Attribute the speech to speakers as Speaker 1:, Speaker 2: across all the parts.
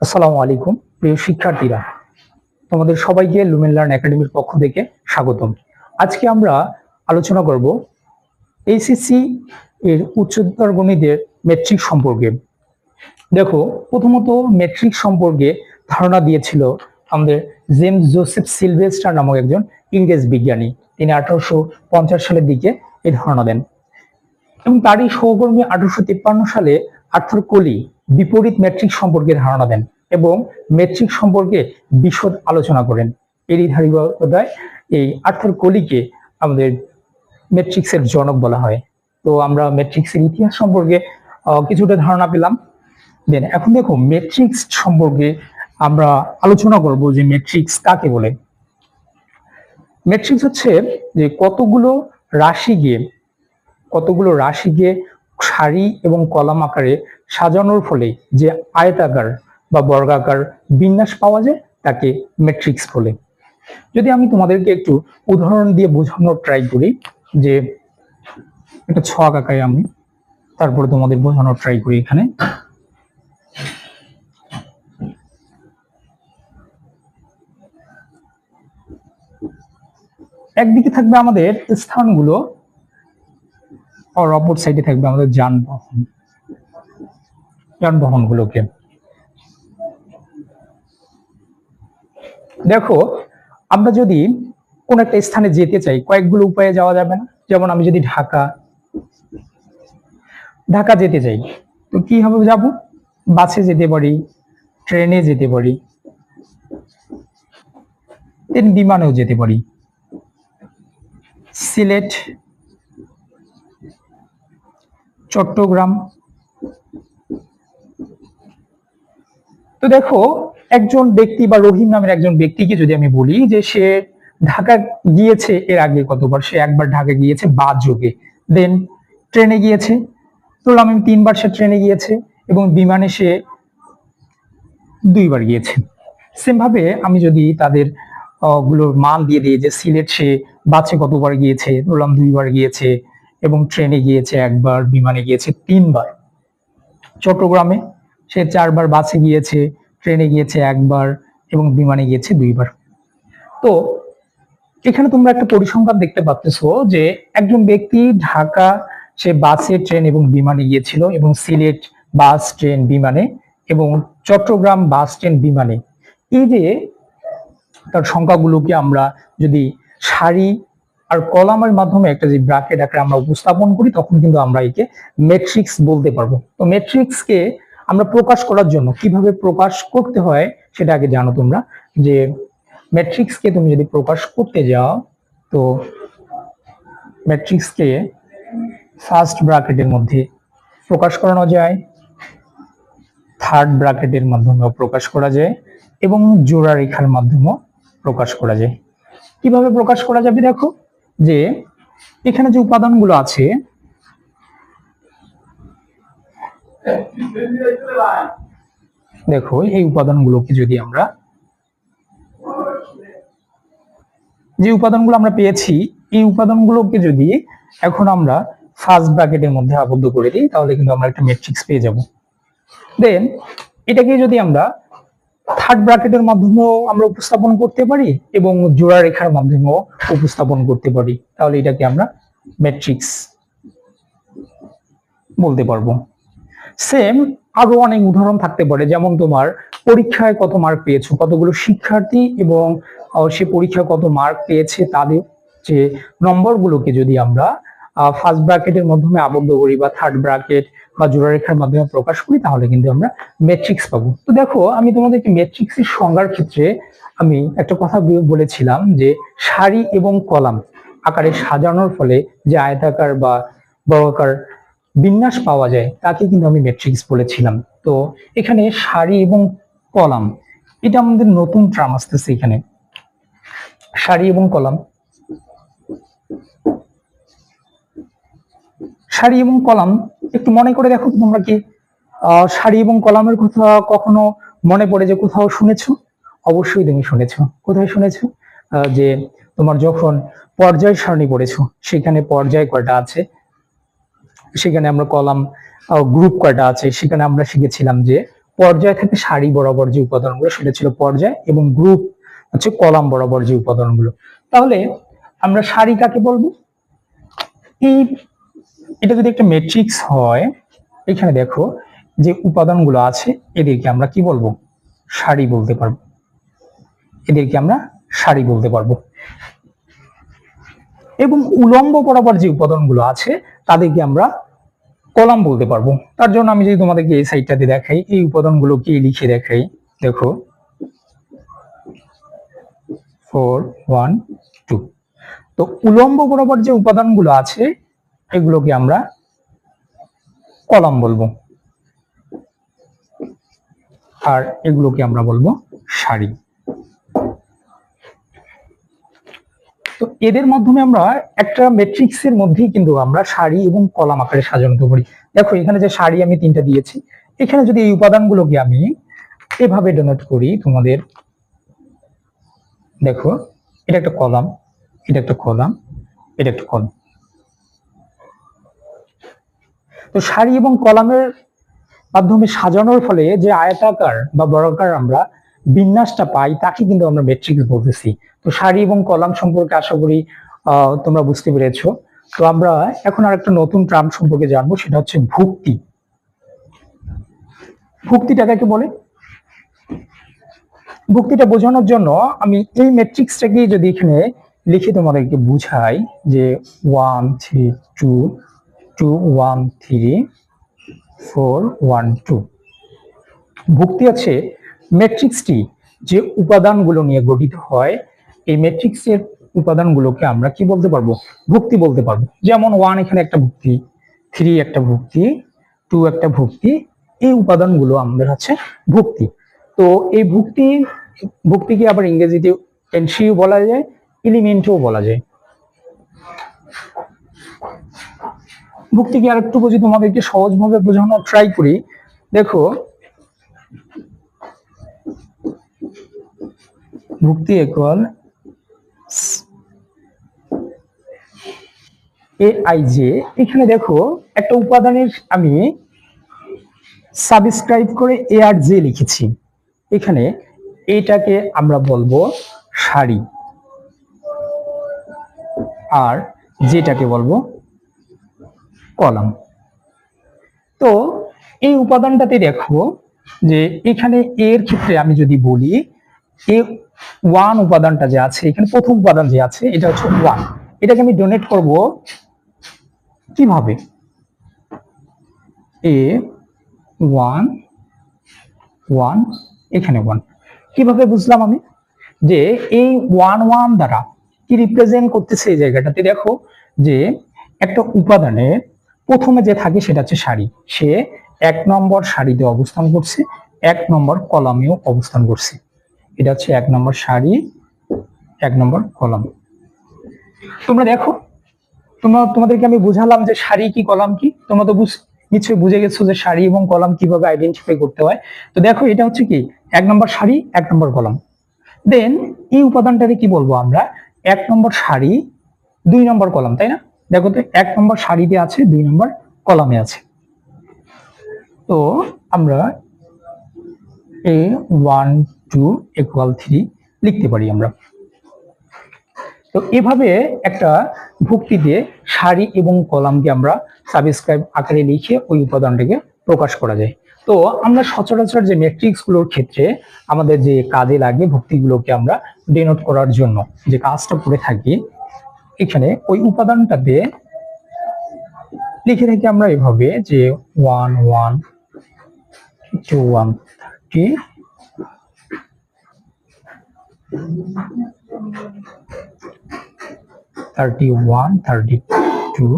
Speaker 1: আসসালামু আলাইকুম, প্রিয় শিক্ষার্থীরা। তোমাদের সবাইকে লুমেন লার্ন একাডেমির পক্ষ থেকে স্বাগতম। আজকে আমরা আলোচনা করব এইসিসি এর উচ্চতর গণিতের মেট্রিক সম্পর্কে। দেখো, প্রথমত মেট্রিক সম্পর্কে ধারণা দিয়েছিল আমাদের জেমস জোসেফ সিলভেস্টার নামক একজন ইংরেজ বিজ্ঞানী। তিনি আঠারোশো পঞ্চাশ সালের দিকে এই ধারণা দেন। এবং তারই সহকর্মী আঠারোশো তিপ্পান্ন সালে আর্থার কোলি বিপরীত ম্যাট্রিক সম্পর্কে ধারণা দেন এবং ম্যাট্রিক সম্পর্কে বিশদ আলোচনা করেন। এরই ধারাবাহিকতায় এই আর্থার কোলিকে আমাদের ম্যাট্রিক্সের জনক বলা হয়। তো আমরা ম্যাট্রিক্সের ইতিহাস সম্পর্কে কিছুটা ধারণা পেলাম। দেন এখন দেখো ম্যাট্রিক্স সম্পর্কে আমরা আলোচনা করব যে ম্যাট্রিক্স কাকে বলে। ম্যাট্রিক্স হচ্ছে যে কতগুলো রাশিকে কতগুলো রাশিকে সারি এবং কলাম আকারে সাজানোর ফলে যে আয়তাকার বা বর্গাকার বিন্যাস পাওয়া যায়, তাকে ম্যাট্রিক্স বলে। যদি আমি তোমাদেরকে একটু উদাহরণ দিয়ে বোঝানোর ট্রাই করি, যে একটা ছক আঁকাই আমি, তারপরে তোমাদের বোঝানোর ট্রাই করি এখানে। একদিকে থাকবে আমাদের স্থানগুলো আর অপর সাইডে থাকবে আমাদের যানবাহন। যানবাহনগুলোকে। দেখো, আমরা যদি কোন একটা স্থানে যেতে চাই, কয়েকগুলো উপায়ে যাওয়া যাবে না? যেমন আমি যদি ঢাকা ঢাকা যেতে চাই, তো কি হবে যাব? বাসে যেতে পারি, ট্রেনে যেতে পারি বিমানেও যেতে পারি। সিলেট চট্টগ্রাম। তো দেখো, একজন ব্যক্তি বা রহিম নামের একজন ব্যক্তিকে যদি আমি বলি যে সে ঢাকা গিয়েছে এর আগে কতবার, সে একবার ঢাকা গিয়েছে বাদ যোগে। দেন ট্রেনে গিয়েছে, ধরলাম আমি তিনবার সে ট্রেনে গিয়েছে এবং বিমানে সে দুইবার গিয়েছে। সেম ভাবে আমি যদি তাদেরগুলোর মান দিয়ে দিই যে সিলেট সে বাসে কতবার গিয়েছে, ধরলাম দুইবার গিয়েছে এবং ট্রেনে গিয়েছে একবার, বিমানে গিয়েছে তিনবার। চট্টগ্রামে সে চারবার বাসে গিয়েছে ট্রেনে গিয়েছে একবার এবং বিমানে গিয়েছে দুইবার। তো এখানে তোমরা একটা পরিসংখ্যান দেখতে পাচ্ছ যে একজন ব্যক্তি ঢাকা সে বাসে ট্রেন এবং বিমানে গিয়েছিল এবং সিলেট বাস ট্রেন বিমানে এবং চট্টগ্রাম বাস ট্রেন বিমানে। এই যে তার সংখ্যাগুলোকে আমরা যদি সারি আর কলামের মাধ্যমে একটা যে ব্রাকেট আকারে আমরা উপস্থাপন করি, তখন কিন্তু আমরা একে ম্যাট্রিক্স বলতে পারব। তো ম্যাট্রিক্সকে আমরা প্রকাশ করার জন্য কীভাবে প্রকাশ করতে হয়, সেটা আগে জানো তোমরা। যে ম্যাট্রিক্সকে তুমি যদি প্রকাশ করতে যাও, তো ম্যাট্রিক্সকে ফার্স্ট ব্র্যাকেটের মধ্যে প্রকাশ করানো যায় থার্ড ব্র্যাকেটের মাধ্যমেও প্রকাশ করা যায়, এবং জোড়া রেখার মাধ্যমেও প্রকাশ করা যায়। কীভাবে প্রকাশ করা যাবে দেখো? যে এখানে যে উপাদানগুলো আছে, দেখো, এই উপাদানগুলোকে যদি আমরা যে উপাদানগুলো আমরা পেয়েছি, এই উপাদানগুলোকে যদি এখন আমরা ফার্স্ট ব্র্যাকেটের মধ্যে আবদ্ধ করে দিই, তাহলে কিন্তু আমরা একটা ম্যাট্রিক্স পেয়ে যাব। দেন এটাকে যদি আমরা থার্ড ব্র্যাকেটের মাধ্যমেও আমরা উপস্থাপন করতে পারি এবং জোড়া রেখার মাধ্যমেও উপস্থাপন করতে পারি। তাহলে এটাকে আমরা ম্যাট্রিক্স বলতে পারব। সেম আরও অনেক উদাহরণ থাকতে পারে, যেমন তোমার পরীক্ষায় কত মার্ক পেয়েছ, কতগুলো শিক্ষার্থী এবং সে পরীক্ষায় কত মার্ক পেয়েছে তাদের যে নম্বরগুলোকে যদি আমরা ফার্স্ট ব্রাকেটের মাধ্যমে আবদ্ধ করি বা থার্ড ব্রাকেট বা জোড়া রেখার মাধ্যমে প্রকাশ করি, তাহলে কিন্তু আমরা ম্যাট্রিক্স পাবো। তো দেখো, আমি তোমাদেরকে ম্যাট্রিক্সের সংজ্ঞার ক্ষেত্রে আমি একটা কথা বলেছিলাম যে সারি এবং কলাম আকারে সাজানোর ফলে যে আয়তাকার বা বর্গাকার বিন্যাস পাওয়া যায়, তাকে কিন্তু আমি ম্যাট্রিক্স বলেছিলাম। তো এখানে সারি এবং কলাম, এটা আমাদের নতুন ট্রাম আসতেছে এখানে। সারি এবং কলাম সারি এবং কলাম, একটু মনে করে দেখো তোমরা কি সারি এবং কলামের কথা কখনো মনে পড়ে যে কোথাও শুনেছো? অবশ্যই তুমি শুনেছো। কোথায় শুনেছো? যে তোমার যখন পর্যায় সারণী পড়েছো, সেখানে পর্যায় কয়টা আছে? সেখানে আমরা কলাম গ্রুপ কয়টা আছে? সেখানে আমরা শিখেছিলাম যে পর্যায় থেকে সারি বরাবর যে উপাদানগুলো, সেটা ছিল পর্যায় এবং গ্রুপ হচ্ছে কলাম বরাবর যে উপাদানগুলো। তাহলে আমরা সারি কাকে বলব? এই এটা যদি একটা ম্যাট্রিক্স হয়, এখানে দেখো যে উপাদানগুলো আছে, এদেরকে আমরা কি বলব? সারি বলতে পারব। এদেরকে আমরা সারি বলতে পারব। এবং উলম্ব বরাবর যে উপাদানগুলো আছে, তাদেরকে আমরা কলাম বলতে পারব। তার জন্য আমি যদি তোমাদেরকে এই সাইডটাতে দেখাই, এই উপাদানগুলোকে লিখে দেখাই, দেখো। ফোর ওয়ান টু তো উলম্ব বরাবর যে উপাদানগুলো আছে এগুলোকে আমরা কলাম বলব। আর এগুলোকে আমরা বলব সারি। তো এদের মাধ্যমে আমরা একটা ম্যাট্রিক্সের মধ্যেই কিন্তু আমরা সারি এবং কলাম আকারে সাজানো পারি। দেখো, এখানে যে সারি আমি তিনটা দিয়েছি, এখানে যদি এই উপাদানগুলোকে আমি এভাবে ডোনেট করি তোমাদের, দেখো, এটা একটা কলাম, এটা একটা কলাম, এটা একটা কলাম। তো সারি এবং কলামের মাধ্যমে সাজানোর ফলে যে আয়তাকার বা বর্গাকার আমরা বিন্যাসটা পাই, তাকে কিন্তু আমরা ম্যাট্রিক্স বলতেছি। তো সারি এবং কলাম সম্পর্কে আশা করি তোমরা বুঝতে পেরেছ। তো আমরা এখন আর একটা নতুন ট্রাম সম্পর্কে জানব, সেটা হচ্ছে ভুক্তি। ভুক্তিটা কাকে বলে। ভুক্তিটা বোঝানোর জন্য আমি এই ম্যাট্রিক্সটাকে যদি এখানে লিখে তোমাদেরকে বুঝাই যে one three two two one three four one two ভুক্তি আছে ম্যাট্রিক্সটি যে উপাদানগুলো নিয়ে গঠিত হয়, এই ম্যাট্রিক্সের উপাদানগুলোকে আমরা কি বলতে পারব? ভুক্তি বলতে পারব। যেমন ওয়ান এখানে একটা ভুক্তি থ্রি একটা ভুক্তি টু একটা ভুক্তি, এই উপাদানগুলো আমাদের হচ্ছে ভুক্তি। তো এই ভুক্তি, ভুক্তিকে আবার ইংরেজিতে এনসিও বলা যায়, এলিমেন্টও বলা যায়। ভুক্তিকে আর একটু বুঝি? তোমাদেরকে সহজভাবে বোঝানোর ট্রাই করি। দেখো ভুক্তি ইকুয়াল এ আই জে এখানে দেখো, একটা উপাদানের আমি সাবস্ক্রাইব করে এ আর জে লিখেছি। এখানে এটাকে আমরা বলব শাড়ি আর যেটাকে বলব কলাম। তো এই উপাদানটাতে দেখো যে এখানে এর ক্ষেত্রে আমি যদি বলি, এ ওয়ান উপাদানটা যে আছে, এখানে প্রথম উপাদান যে আছে, এটা হচ্ছে ওয়ান এটাকে আমি ডোনেট করব কীভাবে? এ ওয়ান ওয়ান এখানে ওয়ান কীভাবে বুঝলাম আমি? যে এই ওয়ান ওয়ান দ্বারা কি রিপ্রেজেন্ট করতেছে এই জায়গাটাতে? দেখো যে একটা উপাদানের প্রথমে যে থাকে সেটা হচ্ছে সারি সে এক নম্বর সারিতে অবস্থান করছে, এক নম্বর কলামেও অবস্থান করছে। এটা হচ্ছে এক নম্বর সারি এক নম্বর কলাম। তোমরা দেখো, তোমরা, তোমাদেরকে আমি বুঝালাম যে সারি কি, কলাম কি। তোমরা তো বুঝ, নিশ্চয়ই বুঝে গেছো যে সারি এবং কলাম কীভাবে আইডেন্টিফাই করতে হয়। তো দেখো, এটা হচ্ছে কি, এক নম্বর সারি এক নম্বর কলাম। দেন এই উপাদানটাকে কি বলব আমরা? এক নম্বর সারি দুই নম্বর কলাম, তাই না? দেখো তো, এক নম্বর সারিতে আছে, দুই নম্বর কলামে আছে। তো আমরা A one, two equal three লিখতে পারি আমরা। তো এভাবে একটা ভুক্তিতে সারি এবং কলামকে আমরা সাবস্ক্রাইব আকারে লিখে ওই উপাদানটাকে প্রকাশ করা যায়। তো আমরা সচরাচর যে ম্যাট্রিক্সগুলোর ক্ষেত্রে আমাদের যে কাজে লাগে ভুক্তিগুলোকে আমরা ডেনোট করার জন্য, যে কাজটা করে থাকি এখানে ওই উপাদানটাতে লিখে থাকি আমরা এভাবে যে one one two one thirty thirty one thirty two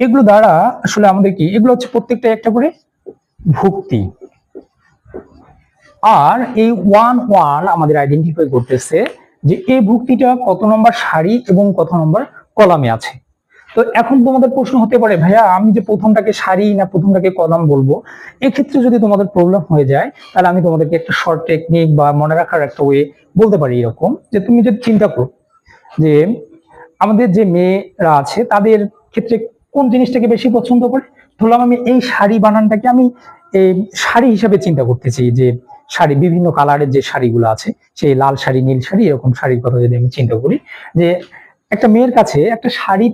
Speaker 1: এগুলো দ্বারা আসলে আমাদের কি? এগুলো হচ্ছে প্রত্যেকটা একটা করে ভুক্তি। আর এই ওয়ান ওয়ান আমাদের আইডেন্টিফাই করতেছে যে এই ভুক্তিটা কত নম্বর সারি এবং কত নম্বর কলামে আছে? তো এখন তোমাদের প্রশ্ন হতে পারে, ভাইয়া, আমি যে প্রথমটাকে সারি না প্রথমটাকে কলাম বলব? এক্ষেত্রে যদি তোমাদের প্রবলেম হয়ে যায়, তাহলে আমি তোমাদেরকে একটা শর্ট টেকনিক বা মনে রাখার একটা ওয়ে বলতে পারি এরকম। যে তুমি যদি চিন্তা করো যে আমাদের যে মেয়েরা আছে, তাদের ক্ষেত্রে কোন জিনিসটাকে বেশি পছন্দ করে? ধরলাম আমি এই শাড়ি বানানটাকে আমি এই শাড়ি হিসাবে চিন্তা করতেছি যে শাড়ি, বিভিন্ন কালারের যে শাড়িগুলো আছে, সেই লাল শাড়ি, নীল শাড়ি, এরকম শাড়ির কথা যদি আমি চিন্তা করি, যে একটা মেয়ের কাছে একটা শাড়ি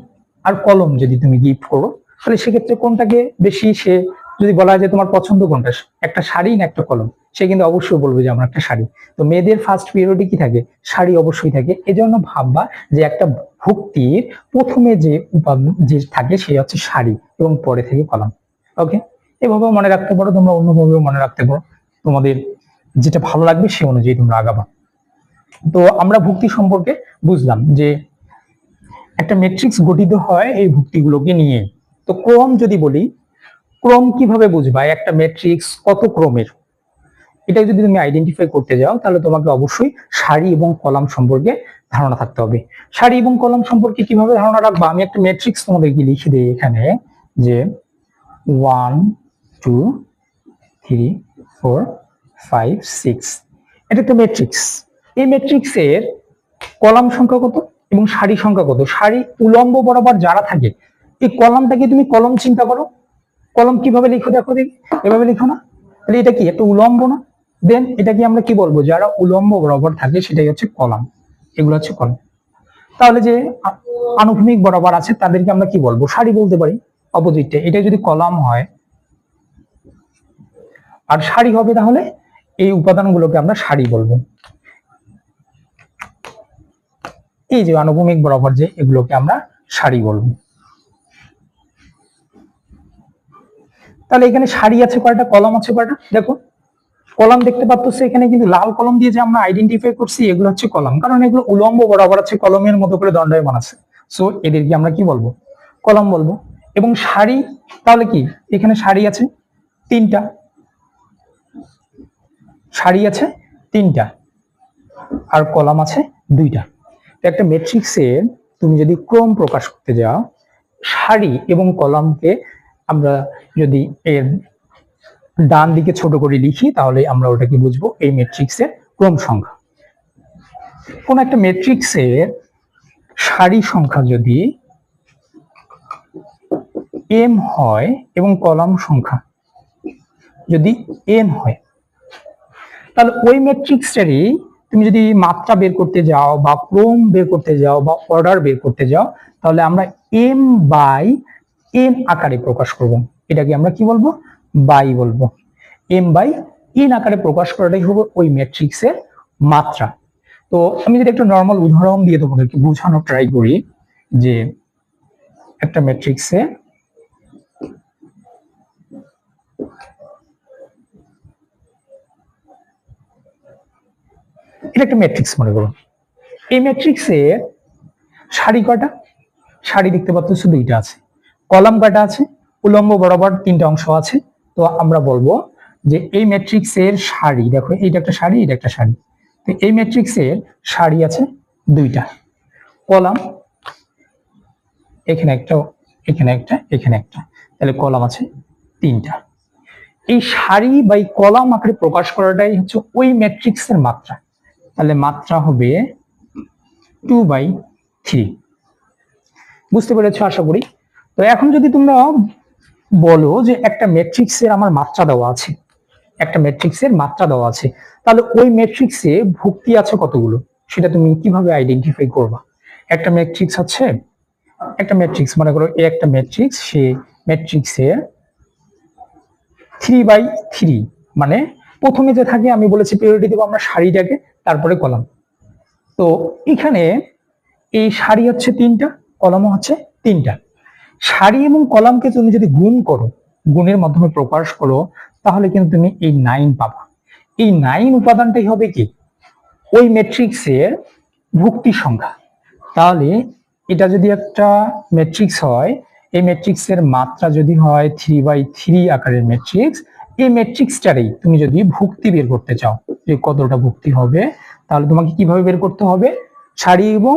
Speaker 1: আর কলম যদি তুমি গিফট করো, তাহলে সেক্ষেত্রে কোনটাকে বেশি সে যদি বলা হয় যে তোমার পছন্দ কোনটা? একটা শাড়ি না একটা কলম? সে কিন্তু অবশ্যই বলবে যে আমার একটা শাড়ি। তো মেয়েদের ফার্স্ট পিরিয়ডে কি থাকে? শাড়ি অবশ্যই থাকে। এজন্য ভাববা যে একটা ভক্তির প্রথমে যে উপাদান যে থাকে, সে হচ্ছে শাড়ি এবং পরে থেকে কলম। ওকে এভাবেও মনে রাখতে পারো, তোমরা অন্যভাবেও মনে রাখতে পারো। তোমাদের যেটা ভালো লাগবে সে অনুযায়ী তোমরা আগাবা। তো আমরা ভক্তি সম্পর্কে বুঝলাম যে একটা ম্যাট্রিক্স গঠিত হয় এই ভুক্তিগুলোকে নিয়ে। তো ক্রম যদি বলি, ক্রম কীভাবে বুঝবা? একটা ম্যাট্রিক্স কত ক্রমের? এটা যদি তুমি আইডেন্টিফাই করতে যাও, তাহলে তোমাকে অবশ্যই সারি এবং কলাম সম্পর্কে ধারণা থাকতে হবে। সারি এবং কলাম সম্পর্কে কীভাবে ধারণা রাখবা? আমি একটা ম্যাট্রিক্স তোমাদেরকে লিখে দিই এখানে যে one two three four five six এটা একটা ম্যাট্রিক্স এই ম্যাট্রিক্সের কলাম সংখ্যা কত এবং সারি সংখ্যা কত? সারি উলম্ব বরাবর যারা থাকে, এই কলামটাকে তুমি কলম চিন্তা করো। কলম কীভাবে লিখো দেখো দেখি। এভাবে লিখো না। তাহলে এটা কি, একটা উলম্ব না? দেন এটা কি আমরা কি বলব? যারা উলম্ব বরাবর থাকে, সেটাই হচ্ছে কলাম। এগুলো হচ্ছে কলম। তাহলে যে আনুভূমিক বরাবর আছে, তাদেরকে আমরা কি বলব? সারি বলতে পারি। অপোজিটটা এটা যদি কলাম হয়, আর সারি হবে তাহলে এই উপাদানগুলোকে আমরা সারি বলব। এই যে আনুভূমিক বরাবর যে এগুলোকে আমরা সারি বলব। তাহলে এখানে সারি আছে কয়টা, কলম আছে কয়টা? দেখো, কলাম দেখতে পাচ্ছ এখানে, কিন্তু লাল কলম দিয়ে যে আমরা আইডেন্টিফাই করছি, এগুলো হচ্ছে কলম। কারণ এগুলো উলম্ব বরাবর আছে, কলমের মতো করে দণ্ডায়মান আছে। সো এদেরকে আমরা কি বলব? কলম বলব। এবং সারি, তাহলে কি? এখানে সারি আছে তিনটা। সারি আছে তিনটা আর কলাম আছে দুইটা। একটা ম্যাট্রিক্সের তুমি যদি ক্রম প্রকাশ করতে যাও, সারি এবং কলামকে আমরা যদি এর ডান দিকে ছোট করে লিখি, তাহলে আমরা ওটাকে বুঝব এই ম্যাট্রিক্সের ক্রম সংখ্যা। কোন একটা ম্যাট্রিক্সের সারি সংখ্যা যদি এম হয় এবং কলাম সংখ্যা যদি এন হয় তাহলে ওই ম্যাট্রিক্সটারই তুমি যদি মাত্রা বের করতে যাও বা ক্রম বের করতে যাও বা অর্ডার বের করতে যাও, তাহলে আমরা এম বাই এন আকারে প্রকাশ করব। এটাকে আমরা কি বলব? বাই বলব। এম বাই এন আকারে প্রকাশ করাটাই হবে ওই ম্যাট্রিক্সের মাত্রা। তো আমি যদি একটা নর্মাল উদাহরণ দিয়ে তোমাদেরকে বোঝানোর ট্রাই করি যে একটা ম্যাট্রিক্সে এটা একটা ম্যাট্রিক্স মনে করুন। এই ম্যাট্রিক্সে সারি কটা সারি দেখতে পাচ্ছ দুইটা আছে। কলাম কয়টা আছে? উলম্ব বরাবর তিনটা অংশ আছে। তো আমরা বলব যে এই ম্যাট্রিক্সের সারি, দেখো, এইটা একটা সারি এটা একটা সারি। তো এই ম্যাট্রিক্সের সারি আছে দুইটা। কলাম, এখানে একটা এখানে একটা এখানে একটা। তাহলে কলাম আছে তিনটা। এই সারি বা এই কলাম আকারে প্রকাশ করাটাই হচ্ছে ওই ম্যাট্রিক্সের মাত্রা। তাহলে মাত্রা হবে টু বাই থ্রি বুঝতে পেরেছ? আশা করি। তো এখন যদি তোমরা বলো যে একটা ম্যাট্রিক্সের আমার মাত্রা দেওয়া আছে, একটা ম্যাট্রিক্সের মাত্রা দেওয়া আছে, তাহলে ওই ম্যাট্রিক্সে ভুক্তি আছে কতগুলো? সেটা তুমি কীভাবে আইডেন্টিফাই করবা? একটা ম্যাট্রিক্স আছে, একটা ম্যাট্রিক্স মনে করো এ একটা ম্যাট্রিক্স সে ম্যাট্রিক্সের থ্রি বাই থ্রি মানে প্রথমে যে থাকে, আমি বলেছি প্রিয়রিটি দেবো আমরা সারিটাকে তারপরে কলাম। তো এখানে এই সারি হচ্ছে তিনটা, কলামও হচ্ছে তিনটা। সারি এবং কলামকে তুমি যদি গুণ করো, গুণের মাধ্যমে প্রকাশ করো, তাহলে কিন্তু তুমি এই নাইন পাবা। এই নাইন উপাদানটাই হবে কি? ওই ম্যাট্রিক্সের ভুক্তি সংখ্যা। তাহলে এটা যদি একটা ম্যাট্রিক্স হয়, এই ম্যাট্রিক্সের মাত্রা যদি হয় থ্রি বাই থ্রি আকারের ম্যাট্রিক্স এই ম্যাট্রিক্সটারেই তুমি যদি ভুক্তি বের করতে চাও, যে কতটা ভুক্তি হবে, তাহলে তোমাকে কীভাবে বের করতে হবে? সারি এবং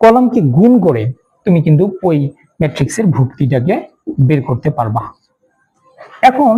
Speaker 1: কলমকে গুণ করে তুমি কিন্তু ওই ম্যাট্রিক্সের ভুক্তিটাকে বের করতে পারবা। এখন